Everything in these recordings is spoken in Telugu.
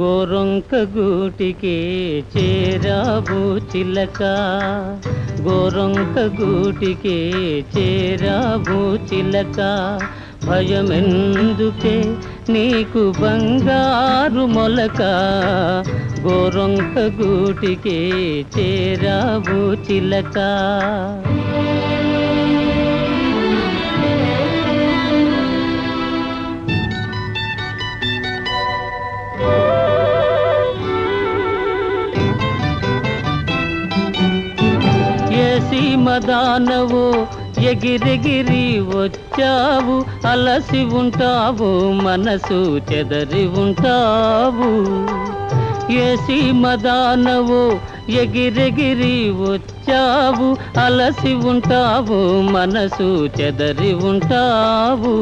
గోరొంక గూటికి చేరావు చిలక. గోరొంక గూటికి చేరావు చిలక. భయమెందుకే నీకు బంగారు మొలక. గోరొంక గూటికి చేరావు చిలక. ఏ సీమదానవు ఎగిరెగిరి వచ్చావు అలసి ఉంటావు మనసు చెదరి ఉంటావు. ఏ సీమదానవు ఎగిరెగిరి వచ్చావు అలసి ఉంటావు మనసు చెదరి ఉంటావు.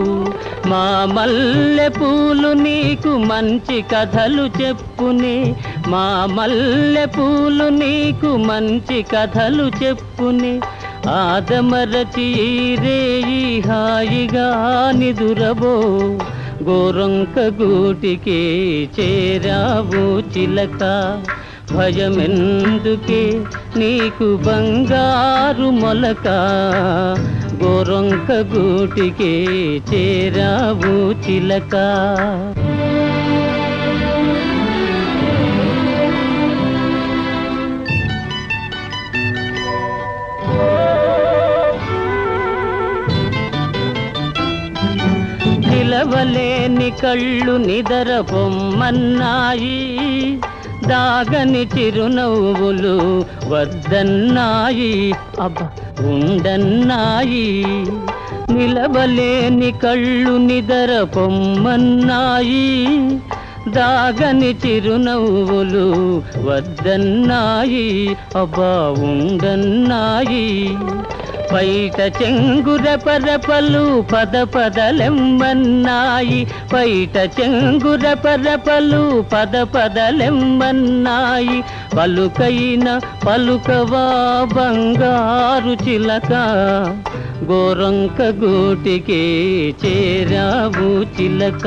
మా మల్లె పూలు నీకు మంచి కథలు చెప్పునే మా మల్లె పూలు నీకు మంచి కథలు చెప్పునే. ఆదమరచి రేయి హాయిగా నిదురబో. గోరంక గూటికి చేరావు చిలక. భయమెందుకే నీకు బంగారు మొలక. గోరంక గూటికి చేరావు చిలక. నిలవలేని కళ్ళు నిదర బొమ్మన్నాయి దాగని చిరునవ్వులు వద్దన్నాయి. అబ్బ ఉండన్నాయి. నిలవలేని కళ్ళు నిదర పొమ్మన్నాయి. దాగని చిరునవ్వులు వద్దన్నాయి. అబ్బా ఉండన్నాయి. పైట చెంగుర పరపలు పద పదలెమ్మన్నాయి పైట చెంగుర పరపలు పద పదలెమ్మన్నాయి పలుకైన పలుకవా బంగారు చిలక గోరంక గూటికి చేరావు చిలక.